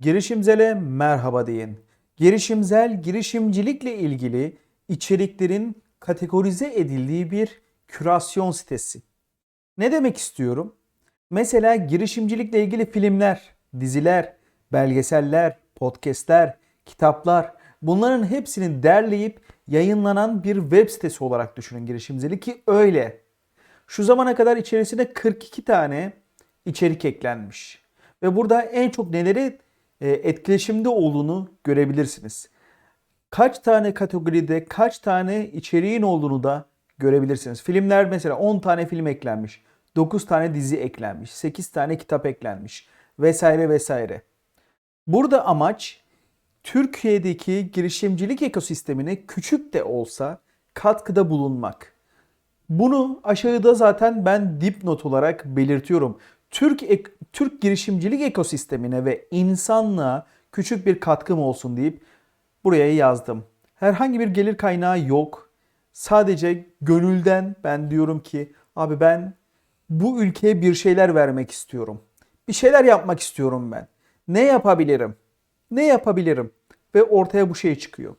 Girişimzel'e merhaba deyin. Girişimzel, girişimcilikle ilgili içeriklerin kategorize edildiği bir kürasyon sitesi. Ne demek istiyorum? Mesela girişimcilikle ilgili filmler, diziler, belgeseller, podcastler, kitaplar bunların hepsini derleyip yayınlanan bir web sitesi olarak düşünün girişimcilik ki öyle. Şu zamana kadar içerisine 42 tane içerik eklenmiş. Ve burada en çok neleri etkileşimde olduğunu görebilirsiniz. Kaç tane kategoride kaç tane içeriğin olduğunu da görebilirsiniz. Filmler mesela 10 tane film eklenmiş. 9 tane dizi eklenmiş. 8 tane kitap eklenmiş. Vesaire vesaire. Burada amaç Türkiye'deki girişimcilik ekosistemine küçük de olsa katkıda bulunmak. Bunu aşağıda zaten ben dipnot olarak belirtiyorum. Türk ek- Türk girişimcilik ekosistemine ve insanlığa küçük bir katkım olsun deyip buraya yazdım. Herhangi bir gelir kaynağı yok. Sadece gönülden ben diyorum ki abi ben bu ülkeye bir şeyler vermek istiyorum. Bir şeyler yapmak istiyorum ben. Ne yapabilirim? Ne yapabilirim? Ve ortaya bu şey çıkıyor.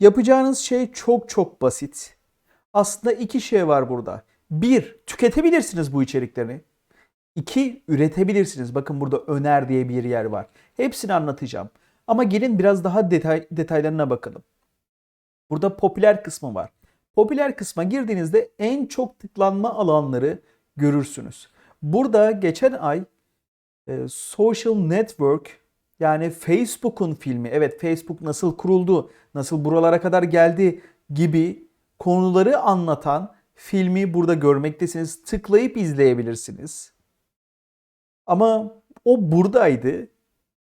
Yapacağınız şey çok çok basit. Aslında iki şey var burada. Bir, tüketebilirsiniz bu içeriklerini. İki, üretebilirsiniz. Bakın burada öner diye bir yer var. Hepsini anlatacağım. Ama gelin biraz daha detay, detaylarına bakalım. Burada popüler kısmı var. Popüler kısma girdiğinizde en çok tıklanma alanları görürsünüz. Burada geçen ay e, Social Network yani Facebook'un filmi, evet Facebook nasıl kuruldu, nasıl buralara kadar geldi gibi konuları anlatan filmi burada görmektesiniz. Tıklayıp izleyebilirsiniz. Ama o buradaydı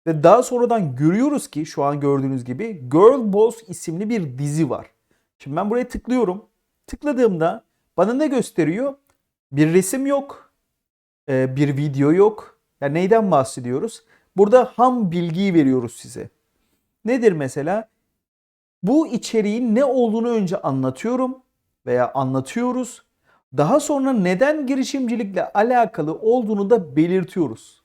ve daha sonradan görüyoruz ki şu an gördüğünüz gibi Girl Boss isimli bir dizi var. Şimdi ben buraya tıklıyorum. Tıkladığımda bana ne gösteriyor? Bir resim yok, e, bir video yok. Yani neyden bahsediyoruz? Burada ham bilgiyi veriyoruz size. Nedir mesela? Bu içeriğin ne olduğunu önce anlatıyorum veya anlatıyoruz. Daha sonra neden girişimcilikle alakalı olduğunu da belirtiyoruz.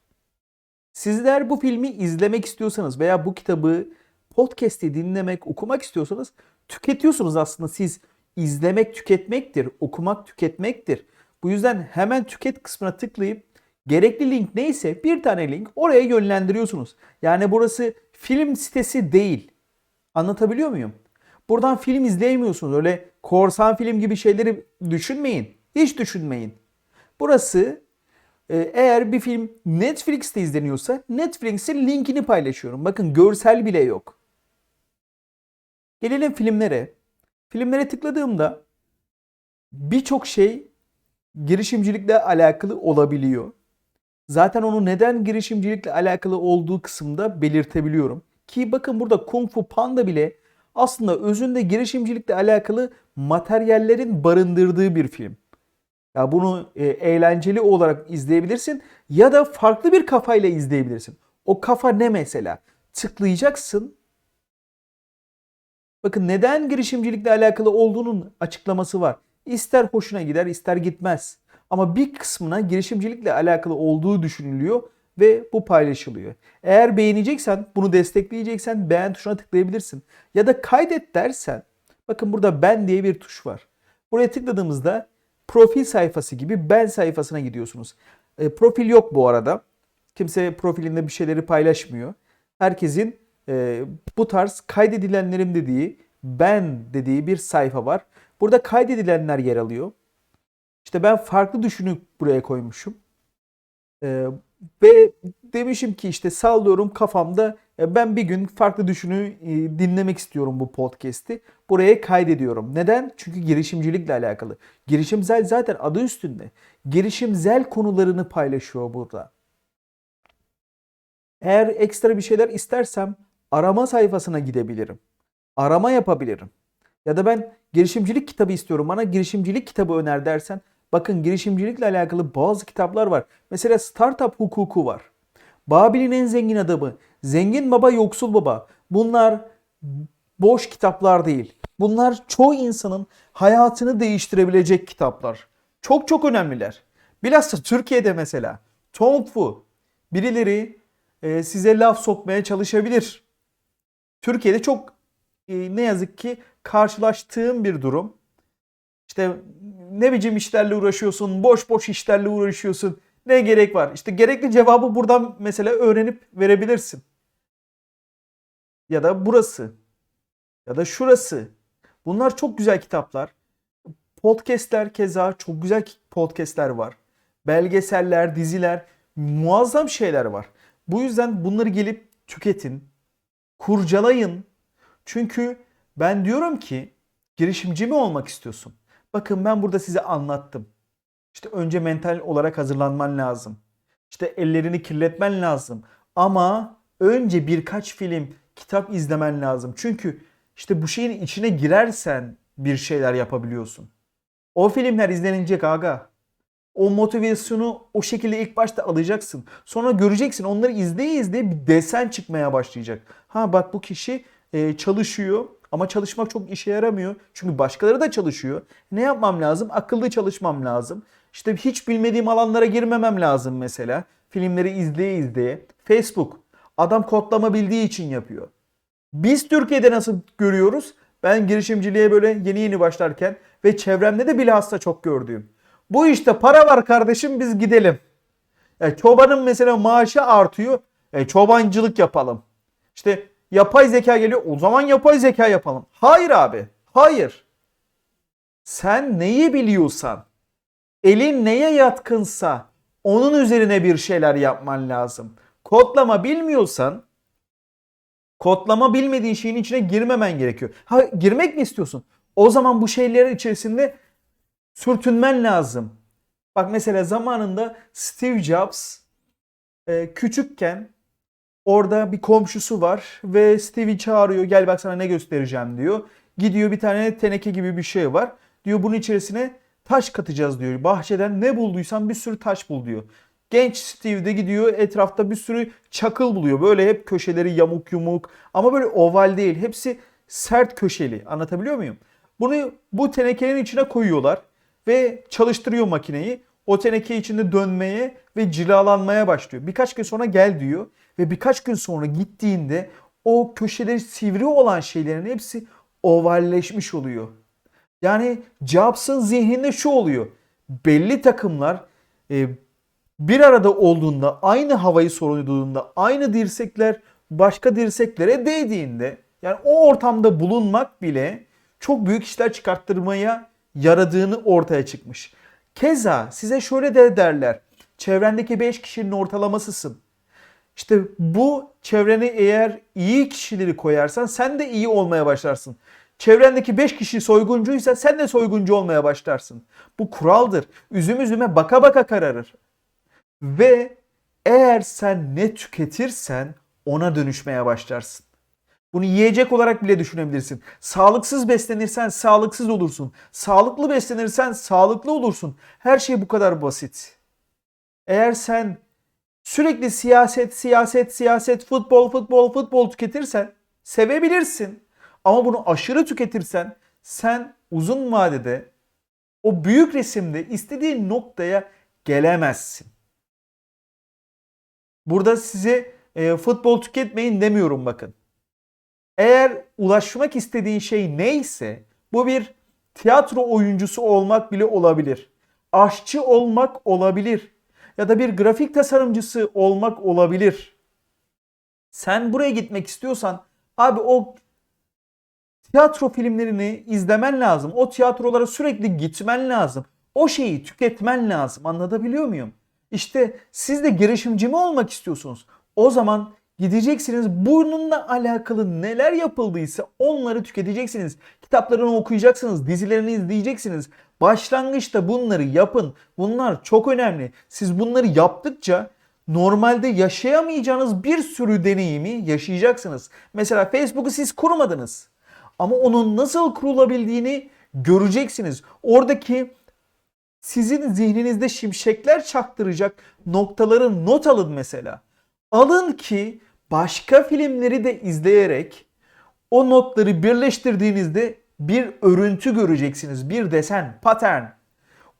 Sizler bu filmi izlemek istiyorsanız veya bu kitabı podcast'i dinlemek, okumak istiyorsanız tüketiyorsunuz aslında siz. izlemek tüketmektir, okumak tüketmektir. Bu yüzden hemen tüket kısmına tıklayıp gerekli link neyse bir tane link oraya yönlendiriyorsunuz. Yani burası film sitesi değil. Anlatabiliyor muyum? Buradan film izleyemiyorsunuz. Öyle korsan film gibi şeyleri düşünmeyin. Hiç düşünmeyin. Burası e, eğer bir film Netflix'te izleniyorsa Netflix'in linkini paylaşıyorum. Bakın görsel bile yok. Gelelim filmlere. Filmlere tıkladığımda birçok şey girişimcilikle alakalı olabiliyor. Zaten onu neden girişimcilikle alakalı olduğu kısımda belirtebiliyorum. Ki bakın burada Kung Fu Panda bile aslında özünde girişimcilikle alakalı materyallerin barındırdığı bir film. Ya bunu e, eğlenceli olarak izleyebilirsin ya da farklı bir kafayla izleyebilirsin. O kafa ne mesela? Tıklayacaksın. Bakın neden girişimcilikle alakalı olduğunun açıklaması var. İster hoşuna gider, ister gitmez. Ama bir kısmına girişimcilikle alakalı olduğu düşünülüyor ve bu paylaşılıyor. Eğer beğeneceksen, bunu destekleyeceksen beğen tuşuna tıklayabilirsin. Ya da kaydet dersen, bakın burada ben diye bir tuş var. Buraya tıkladığımızda profil sayfası gibi ben sayfasına gidiyorsunuz. E, profil yok bu arada. Kimse profilinde bir şeyleri paylaşmıyor. Herkesin e, bu tarz kaydedilenlerim dediği, ben dediği bir sayfa var. Burada kaydedilenler yer alıyor. İşte ben farklı düşünüp buraya koymuşum. Ee, ve demişim ki işte sallıyorum kafamda e, ben bir gün farklı düşünü e, dinlemek istiyorum bu podcast'i. Buraya kaydediyorum. Neden? Çünkü girişimcilikle alakalı. Girişimsel zaten adı üstünde. Girişimsel konularını paylaşıyor burada. Eğer ekstra bir şeyler istersem arama sayfasına gidebilirim. Arama yapabilirim. Ya da ben girişimcilik kitabı istiyorum. Bana girişimcilik kitabı öner dersen bakın girişimcilikle alakalı bazı kitaplar var. Mesela startup hukuku var. Babil'in en zengin adamı, zengin baba, yoksul baba. Bunlar boş kitaplar değil. Bunlar çoğu insanın hayatını değiştirebilecek kitaplar. Çok çok önemliler. Bilhassa Türkiye'de mesela Tong Fu birileri e, size laf sokmaya çalışabilir. Türkiye'de çok e, ne yazık ki karşılaştığım bir durum. İşte ne biçim işlerle uğraşıyorsun, boş boş işlerle uğraşıyorsun. Ne gerek var? İşte gerekli cevabı buradan mesela öğrenip verebilirsin. Ya da burası. Ya da şurası. Bunlar çok güzel kitaplar. Podcast'ler keza çok güzel podcast'ler var. Belgeseller, diziler, muazzam şeyler var. Bu yüzden bunları gelip tüketin, kurcalayın. Çünkü ben diyorum ki girişimci mi olmak istiyorsun? Bakın ben burada size anlattım. İşte önce mental olarak hazırlanman lazım. İşte ellerini kirletmen lazım. Ama önce birkaç film, kitap izlemen lazım. Çünkü işte bu şeyin içine girersen bir şeyler yapabiliyorsun. O filmler izlenecek aga. O motivasyonu o şekilde ilk başta alacaksın. Sonra göreceksin onları izleye izleye bir desen çıkmaya başlayacak. Ha bak bu kişi e, çalışıyor ama çalışmak çok işe yaramıyor. Çünkü başkaları da çalışıyor. Ne yapmam lazım? Akıllı çalışmam lazım. İşte hiç bilmediğim alanlara girmemem lazım mesela. Filmleri izleye izleye. Facebook. Adam kodlama bildiği için yapıyor. Biz Türkiye'de nasıl görüyoruz? Ben girişimciliğe böyle yeni yeni başlarken ve çevremde de bilhassa çok gördüğüm. Bu işte para var kardeşim biz gidelim. E, çobanın mesela maaşı artıyor. E, çobancılık yapalım. İşte yapay zeka geliyor. O zaman yapay zeka yapalım. Hayır abi. Hayır. Sen neyi biliyorsan, elin neye yatkınsa onun üzerine bir şeyler yapman lazım. Kodlama bilmiyorsan kodlama bilmediğin şeyin içine girmemen gerekiyor. Ha girmek mi istiyorsun? O zaman bu şeylerin içerisinde sürtünmen lazım. Bak mesela zamanında Steve Jobs e, küçükken orada bir komşusu var ve Steve'i çağırıyor gel bak sana ne göstereceğim diyor. Gidiyor bir tane teneke gibi bir şey var. Diyor bunun içerisine taş katacağız diyor. Bahçeden ne bulduysan bir sürü taş bul diyor. Genç Steve de gidiyor etrafta bir sürü çakıl buluyor. Böyle hep köşeleri yamuk yumuk ama böyle oval değil. Hepsi sert köşeli. Anlatabiliyor muyum? Bunu bu tenekenin içine koyuyorlar ve çalıştırıyor makineyi. O teneke içinde dönmeye ve cilalanmaya başlıyor. Birkaç gün sonra gel diyor ve birkaç gün sonra gittiğinde o köşeleri sivri olan şeylerin hepsi ovalleşmiş oluyor. Yani Jobs'ın zihninde şu oluyor. Belli takımlar e, bir arada olduğunda, aynı havayı soluduğunda, aynı dirsekler başka dirseklere değdiğinde yani o ortamda bulunmak bile çok büyük işler çıkarttırmaya yaradığını ortaya çıkmış. Keza size şöyle de derler. Çevrendeki 5 kişinin ortalamasısın. İşte bu çevrene eğer iyi kişileri koyarsan sen de iyi olmaya başlarsın. Çevrendeki 5 kişi soyguncuysa sen de soyguncu olmaya başlarsın. Bu kuraldır. Üzüm üzüme baka baka kararır. Ve eğer sen ne tüketirsen ona dönüşmeye başlarsın. Bunu yiyecek olarak bile düşünebilirsin. Sağlıksız beslenirsen sağlıksız olursun. Sağlıklı beslenirsen sağlıklı olursun. Her şey bu kadar basit. Eğer sen sürekli siyaset, siyaset, siyaset, futbol, futbol, futbol tüketirsen sevebilirsin. Ama bunu aşırı tüketirsen sen uzun vadede o büyük resimde istediğin noktaya gelemezsin. Burada size e, futbol tüketmeyin demiyorum bakın. Eğer ulaşmak istediğin şey neyse bu bir tiyatro oyuncusu olmak bile olabilir. Aşçı olmak olabilir. Ya da bir grafik tasarımcısı olmak olabilir. Sen buraya gitmek istiyorsan abi o tiyatro filmlerini izlemen lazım. O tiyatrolara sürekli gitmen lazım. O şeyi tüketmen lazım. Anlatabiliyor muyum? İşte siz de girişimci mi olmak istiyorsunuz? O zaman gideceksiniz bununla alakalı neler yapıldıysa onları tüketeceksiniz. Kitaplarını okuyacaksınız, dizilerini izleyeceksiniz. Başlangıçta bunları yapın. Bunlar çok önemli. Siz bunları yaptıkça normalde yaşayamayacağınız bir sürü deneyimi yaşayacaksınız. Mesela Facebook'u siz kurmadınız. Ama onun nasıl kurulabildiğini göreceksiniz. Oradaki sizin zihninizde şimşekler çaktıracak noktaları not alın mesela. Alın ki başka filmleri de izleyerek o notları birleştirdiğinizde bir örüntü göreceksiniz. Bir desen, pattern.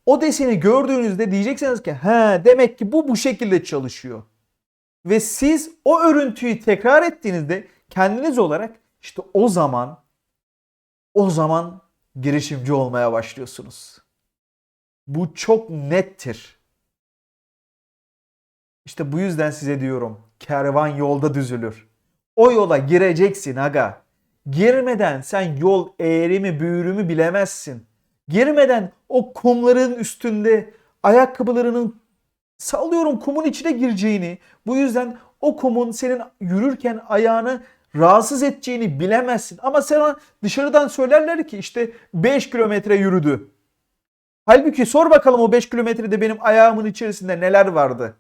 O deseni gördüğünüzde diyeceksiniz ki he demek ki bu bu şekilde çalışıyor. Ve siz o örüntüyü tekrar ettiğinizde kendiniz olarak işte o zaman o zaman girişimci olmaya başlıyorsunuz. Bu çok nettir. İşte bu yüzden size diyorum kervan yolda düzülür. O yola gireceksin aga. Girmeden sen yol eğrimi büğrümü bilemezsin. Girmeden o kumların üstünde ayakkabılarının sallıyorum kumun içine gireceğini, bu yüzden o kumun senin yürürken ayağını rahatsız edeceğini bilemezsin. Ama sana dışarıdan söylerler ki işte 5 kilometre yürüdü. Halbuki sor bakalım o 5 kilometrede benim ayağımın içerisinde neler vardı?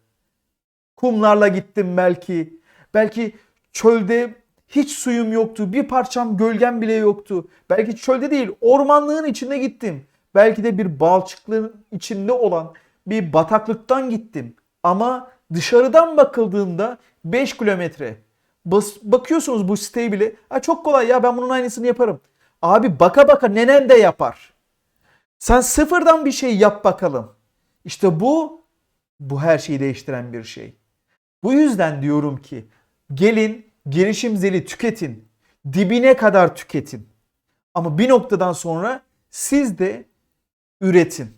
Kumlarla gittim belki. Belki çölde hiç suyum yoktu. Bir parçam gölgem bile yoktu. Belki çölde değil ormanlığın içinde gittim. Belki de bir balçıklığın içinde olan bir bataklıktan gittim. Ama dışarıdan bakıldığında 5 kilometre. Bas, bakıyorsunuz bu siteyi bile. Ha çok kolay ya ben bunun aynısını yaparım. Abi baka baka nenen de yapar. Sen sıfırdan bir şey yap bakalım. İşte bu bu her şeyi değiştiren bir şey. Bu yüzden diyorum ki gelin girişim zeli tüketin. Dibine kadar tüketin. Ama bir noktadan sonra siz de üretin.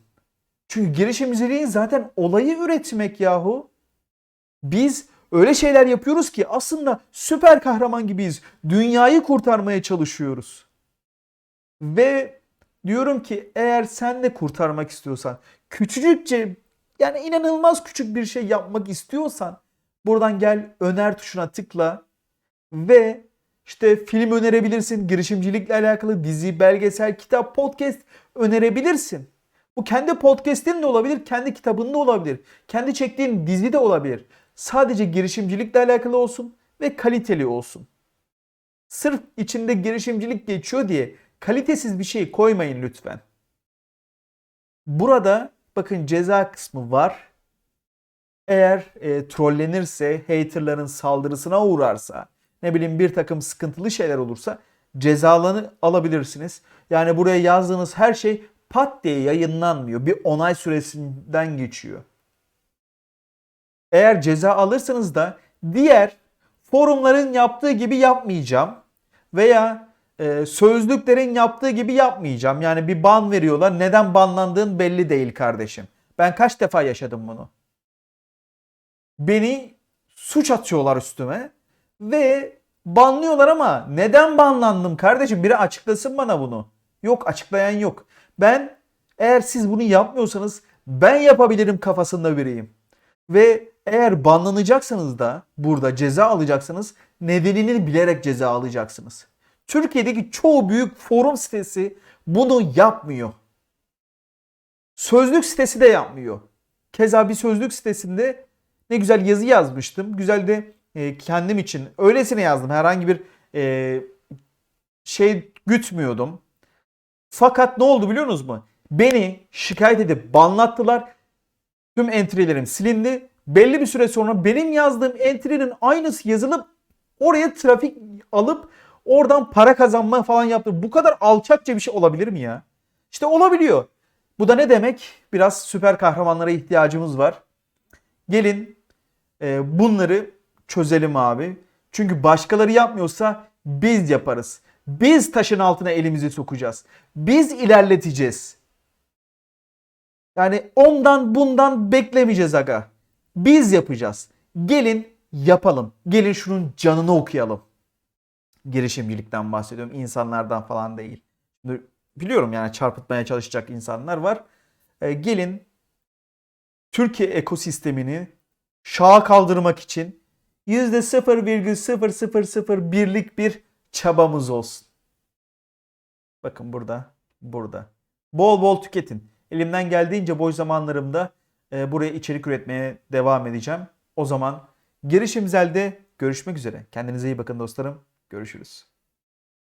Çünkü girişimciliğin zaten olayı üretmek yahu. Biz öyle şeyler yapıyoruz ki aslında süper kahraman gibiyiz. Dünyayı kurtarmaya çalışıyoruz. Ve diyorum ki eğer sen de kurtarmak istiyorsan, küçücükçe yani inanılmaz küçük bir şey yapmak istiyorsan buradan gel öner tuşuna tıkla ve işte film önerebilirsin, girişimcilikle alakalı dizi, belgesel, kitap, podcast önerebilirsin. Bu kendi podcast'in de olabilir, kendi kitabın da olabilir. Kendi çektiğin dizi de olabilir. Sadece girişimcilikle alakalı olsun ve kaliteli olsun. Sırf içinde girişimcilik geçiyor diye kalitesiz bir şey koymayın lütfen. Burada bakın ceza kısmı var. Eğer e, trollenirse, haterların saldırısına uğrarsa, ne bileyim bir takım sıkıntılı şeyler olursa cezalarını alabilirsiniz. Yani buraya yazdığınız her şey pat diye yayınlanmıyor. Bir onay süresinden geçiyor. Eğer ceza alırsanız da diğer forumların yaptığı gibi yapmayacağım. Veya e, sözlüklerin yaptığı gibi yapmayacağım. Yani bir ban veriyorlar. Neden banlandığın belli değil kardeşim. Ben kaç defa yaşadım bunu. Beni suç atıyorlar üstüme ve banlıyorlar ama neden banlandım kardeşim? Biri açıklasın bana bunu. Yok açıklayan yok. Ben eğer siz bunu yapmıyorsanız ben yapabilirim kafasında biriyim. Ve eğer banlanacaksanız da burada ceza alacaksanız nedenini bilerek ceza alacaksınız. Türkiye'deki çoğu büyük forum sitesi bunu yapmıyor. Sözlük sitesi de yapmıyor. Keza bir sözlük sitesinde ne güzel yazı yazmıştım. Güzel de e, kendim için öylesine yazdım. Herhangi bir e, şey gütmüyordum. Fakat ne oldu biliyor musunuz mu? Beni şikayet edip banlattılar. Tüm entry'lerim silindi. Belli bir süre sonra benim yazdığım entry'nin aynısı yazılıp oraya trafik alıp oradan para kazanma falan yaptı. Bu kadar alçakça bir şey olabilir mi ya? İşte olabiliyor. Bu da ne demek? Biraz süper kahramanlara ihtiyacımız var. Gelin e, bunları çözelim abi. Çünkü başkaları yapmıyorsa biz yaparız. Biz taşın altına elimizi sokacağız. Biz ilerleteceğiz. Yani ondan bundan beklemeyeceğiz aga. Biz yapacağız. Gelin yapalım. Gelin şunun canını okuyalım. Girişimcilikten bahsediyorum. insanlardan falan değil. Biliyorum yani çarpıtmaya çalışacak insanlar var. E, gelin Türkiye ekosistemini şaha kaldırmak için %0,0001'lik bir çabamız olsun. Bakın burada, burada. Bol bol tüketin. Elimden geldiğince boş zamanlarımda e, buraya içerik üretmeye devam edeceğim. O zaman girişimzelde görüşmek üzere. Kendinize iyi bakın dostlarım. Görüşürüz.